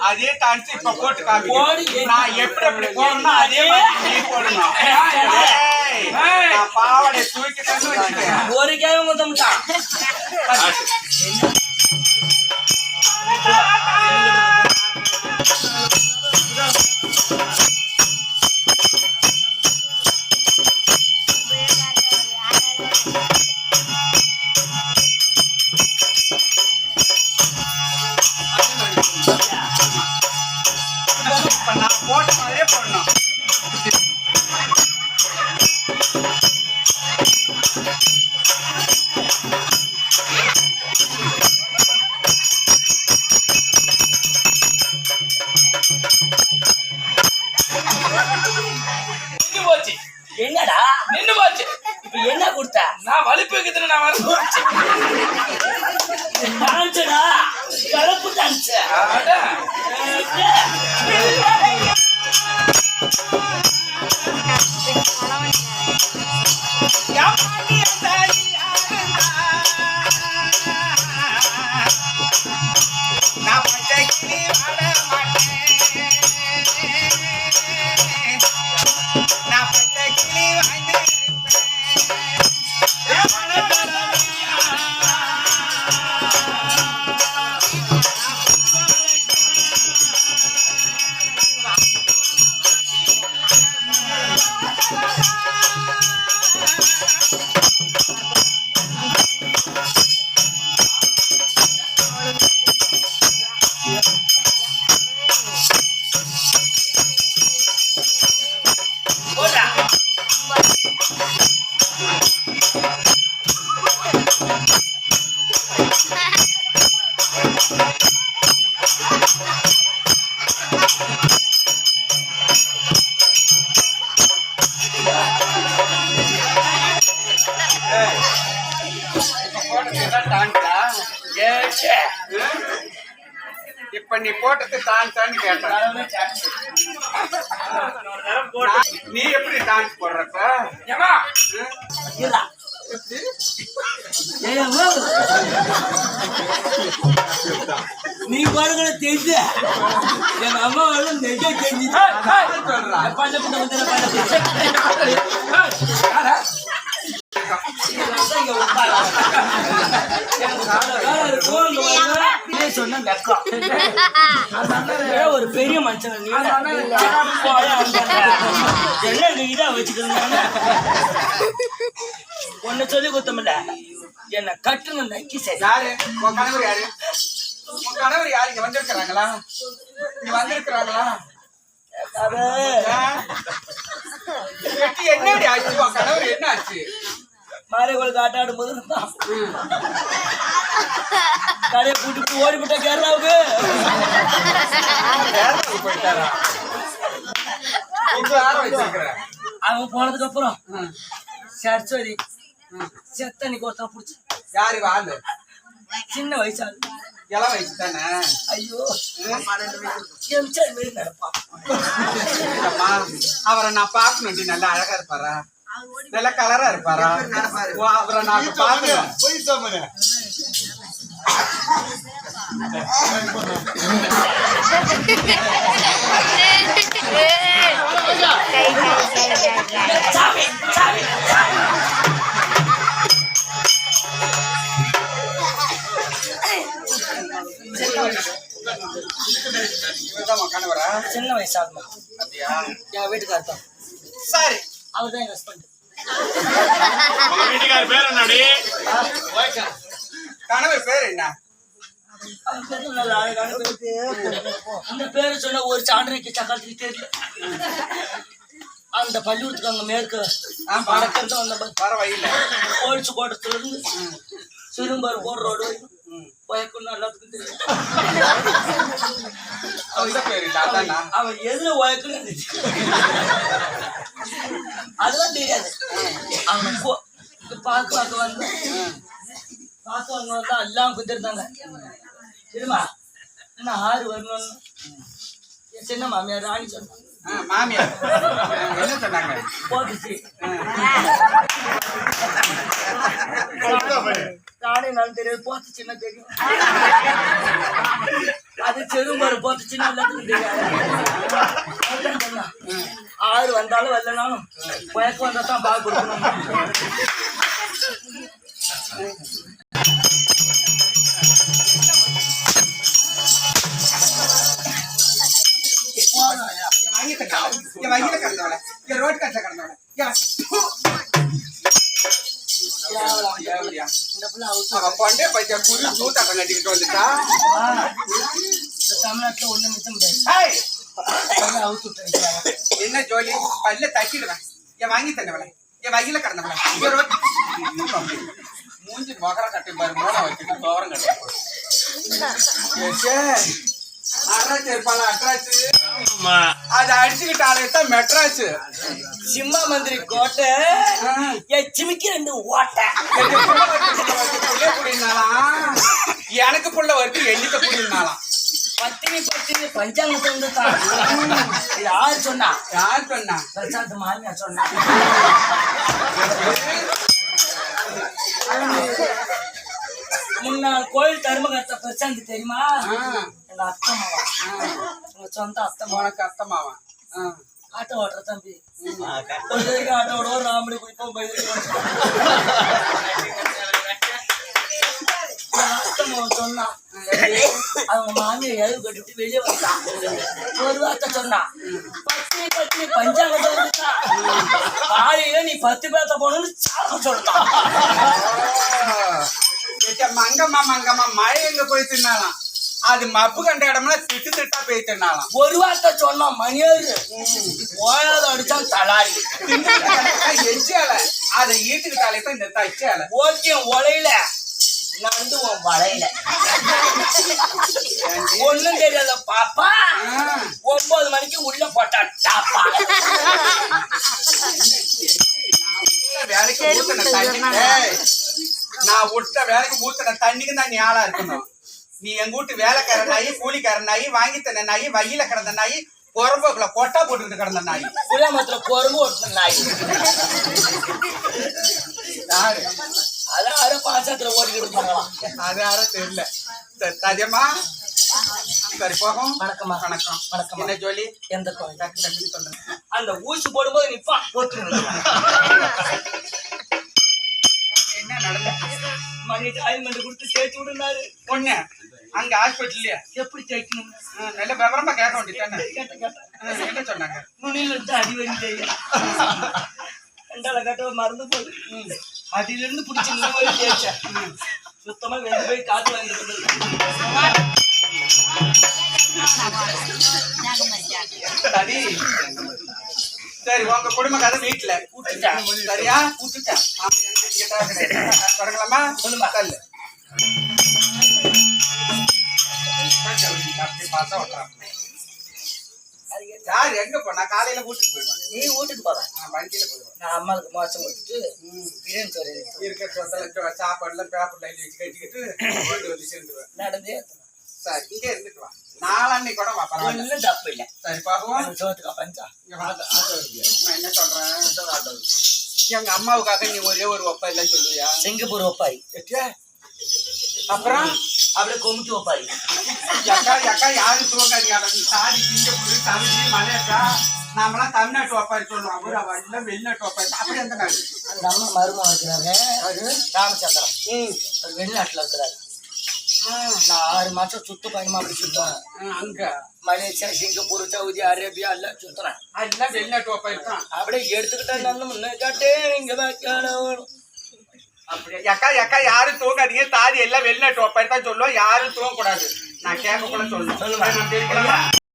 அதே டான்ஸ் இப்ப போட்டு காமி போடு. நான் எப்படி எப்படி போடணும் அதே மாதிரி நீ போடணும். ஏய், நான் பாவாடை தூக்கி தந்து வச்சுட்டேன் ஒரு கேவம் கொத்தம்ட்டான் கொடுத்த நான் வலிப்பு வைக்கிறதுல நான் போச்சு டான்ஸ்டா கலப்பு டான்ஸ் இப்ப நீ போட்டது டான்ஸான்னு கேட்டேன். நான் நீ எப்படி டான்ஸ் போடுறப்ப. நீ பாருங்க தெரிஞ்ச என் அம்மா வந்து தெரிஞ்சு சொல்றான் ஒரு பெரிய மனுஷன் நீ என்ன? நீ இதா வச்சுக்கணும் ஒன்னு சொல்லி கொடுத்தமில்ல என்ன கட்டுன நக்கி சரி. யாரு? உன் கணவர் யாரு? உன் கணவர் யாரு? இங்க வந்திருக்கிறாங்களா? இங்க வந்திருக்கிறாங்களா? என்னடி ஆச்சு? உன் கணவர் என்ன ஆச்சு? மாரியகோள் காட்டாடும் போது கடையை கூட்டிட்டு ஓடி போட்ட கேரளாவுக்கு அவன் போனதுக்கு அப்புறம் சரஸ்வதி செத்தனிக்கு ஒருத்தன் பிடிச்சி. யாரு வாழ் சின்ன வயசாளு. இள வயசு. தானே ஐயோ எம்ஜிஆர் மாரி நடப்பான் அவரை நான் பார்க்கணும்டி நல்லா அழகா இருப்பாரா? நல்ல கலரா இருப்பாரா? ஓ, அவரை நான் பார்க்கணும் சின்ன வயசாகுமா அப்படியா என் வீட்டுக்காரர் தான் சரி அவர் தான் எங்க ஹஸ்பண்ட் வீட்டுக்கார பேர் என்னடி? கணவர் பேர் என்ன அவன் பேரு நல்ல அழகான பேரு. அந்த பேரு சொன்ன ஒரு சான்றைக்கு சக்காலத்துக்கு தெரியல. அந்த பள்ளிக்கூடத்துக்கு அங்க மேற்கு. வடக்கிருந்து வந்த வழியில கோழிச்சு கோட்டத்துல இருந்து சிறும்பாறு போடுற ரோடு. உயக்கணும் எல்லாத்துக்கும் தெரியும். பேர் அவன் எதுல உயக்கணும் அதெல்லாம் தெரியாது. அவன் போ பார்க்க வந்து பார்க்க வந்தா எல்லாம் குந்திருந்தாங்க சரிம்மா இன்னும் ஆறு வரணும்னு? என் சின்ன மாமியார் ராணி சொன்னாங்க. மாமியார். என்ன சொன்னாங்க? போட்டுச்சு. தெரியாது. சின்ன தெரியும். அது செரும்பாரு போத்து சின்ன எல்லாத்துக்கும் தெரியாது. ஆறு வந்தாலும் வரலனாலும் புயக்க வந்தா தான் பால் கொடுக்கணும். பு. கேவலம், கேவலியா. இந்த ரோட் அவுத்து அவன் கொண்டே போயிட்ட குரு சூத்தாட்டம் கட்டிக்கிட்டு வந்துட்டா. தமிழ்நாட்டுல ஒண்ணு மிச்சம் முடியாது என்ன ஜோலி? பல்ல தட்டிடுவேன். என் வாங்கி தந்தவள. என் வகையில கிடந்தவள மூஞ்சி மகர கட்டி பாரு மோட வச்சுட்டு தோரம் கட்டி அட்ராச்சு இருப்பாள அட்ராச்சு ஆமா. அதை அடிச்சுக்கிட்ட ஆளையத்தான் மெட்ராஸ். சிம்மா மந்திரி கோட்டை. என் சிமிக்கு ரெண்டு ஓட்டை. எனக்கு புள்ள வரைக்கும் எண்ணிக்க புரியுனாலாம் பத்தினி பத்தினி பஞ்சாங்கத்தை வந்து யாரு சொன்னா? யார் சொன்னா? பிரசாந்த் மாமியா சொன்னா. முன்னாள் கோயில் தர்மகர்த்த பிரசாந்த் தெரியுமா? ஆ, எங்க அத்தை மாவா எங்க சொந்த அத்தை மாவா உனக்கு அத்தமாவன் ஆட்டோ ஓட்டுற தம்பி ஆட்டோ ஓடுவோம் ராமடி குடிப்போம் பயிர் சொன்னா அவங்க மாமியை கட்டிட்டு வெளியே வந்தான் ஒரு வார்த்தை சொன்னா பத்தினி காலையில நீ பத்து பேர்த்த போகணும்னு சாப்பிட சொல்லிட்டான் மங்கம்மா மங்கம்மா மழை எங்க போய் தின்னாலாம் அது மப்பு கண்ட இடம்ல திட்டு திட்டா போய் தின்னாலாம் ஒரு வார்த்தை சொன்னா மணியாரு ஓயாத அடிச்சான் தலாரி. எச்சால அதை ஈட்டுக்கிட்டாலே தான் இந்த தச்சால ஓகே ஒலையில. நண்டு உன் வளையில ஒண்ணும் தெரியல பாப்பா. ஒன்பது மணிக்கு உள்ள போட்டா டாப்பா. வேலைக்கு ஊத்துன தண்ணி. நான் விட்ட வேலைக்கு ஊத்துன தண்ணிக்கு தான் நீ ஆளா இருக்கணும். நீ எங்க வீட்டு வேலைக்கார நாய் கூலிக்கார நாய் வாங்கி தந்த நாய் வயில கிடந்த நாய் புறம்போக்குல கொட்டா போட்டுக்கிட்டு கிடந்த நாய் குலாமத்துல குரங்கு ஓட்டுன நாய் யாரு அதான் அரை பாசத்துல ஓடிக்கிட்டு இருப்பாங்களாம் அது யாரும் தெரியல. சரி தாஜம்மா. சரி போகும். வணக்கம்மா. வணக்கம். வணக்கம்மா. என்ன ஜோலி? எந்த சொல்றேன் அந்த ஊசி போடும்போது நிப்பான் போட்டு என்ன நடந்துச்சு? மணி டாய்மெண்ட் கொடுத்து சேர்த்து விடுனாரு. பொண்ணு அங்க ஹாஸ்பிட்டல்லையே எப்படி தைக்கணும் நல்ல விவரமா கேட்க வேண்டியதானே என்ன சொன்னாங்க? நுனியில இருந்து அடி தெரியும் ரெண்டால கட்ட மறந்து போகுது. அடியில இருந்து பிடிச்சி வரை தேய்ச்சேன் சுத்தமா வெளியே போய் காத்து வாங்கிட்டு. சரி. சரி உங்க குடும்ப கதை வீட்டுல விட்டுட்டேன். சரியா? விட்டுட்டேன். தொடங்கலாமா? சொல்லுமா. ஓட்டுறான். யார் எங்க போனா காலையில வீட்டுக்கு போயிடுவேன் நீ வீட்டுக்கு போற நான் வண்டியில போயிடுவேன். நான் அம்மாவுக்கு மோசம் கொடுத்துட்டு. பிரியாணி எடுத்து இருக்கிற சொத்தல சாப்பாடுல பேப்பர்ல எழுதி வச்சு கட்டிக்கிட்டு வீட்டு வந்து சேர்ந்துருவேன். நடந்தே சரி இங்கே இருந்துட்டு வா. நாளான்னைக்கு கூட வா பரவாயில்ல. ஒன்றும் தப்பு இல்லை. சரி எனக்கு சோத்துக்கா பஞ்சா. நான் என்ன சொல்றேன்? எங்க அம்மாவுக்காக நீ ஒரே ஒரு ஒப்பா இல்லைன்னு சொல்லுவியா? சிங்கப்பூர் ஒப்பாரி. எட்டியா? அப்புறம்? அப்படியே கொமுட்டி ஒப்பாரி எக்கா எக்கா யாரும் தூங்காதீங்க சாதி சிங்கப்பூர் தமிழ் மலேசியா நாமெல்லாம் தமிழ்நாட்டு ஒப்பாரி சொல்லுவோம் அவர் அவ எல்லாம் வெளிநாட்டு ஒப்பாரி அப்படி எந்த நாடு அந்த அம்மா மருமகம் இருக்கிறாரு ராமச்சந்திரன் அவர் வெளிநாட்டுல இருக்கிறாரு நான் ஆறு மாசம் சுத்து பயணமா அப்படி சுத்தேன் அங்க மலேசியா சிங்கப்பூர் சவுதி அரேபியா எல்லாம் சுத்துறேன் எல்லாம் வெளிநாட்டு ஒப்பாரி தான் அப்படியே எடுத்துக்கிட்டேன் முன்ன காட்டேன் இங்க தான் எக்கா எக்கா யாரும் தூங்காதீங்க. தாதி எல்லாம் வெளிநாட்டு தான் சொல்லுவோம். யாரும் தூங்க கூடாது நான் கேட்க கூட சொல்லுவேன்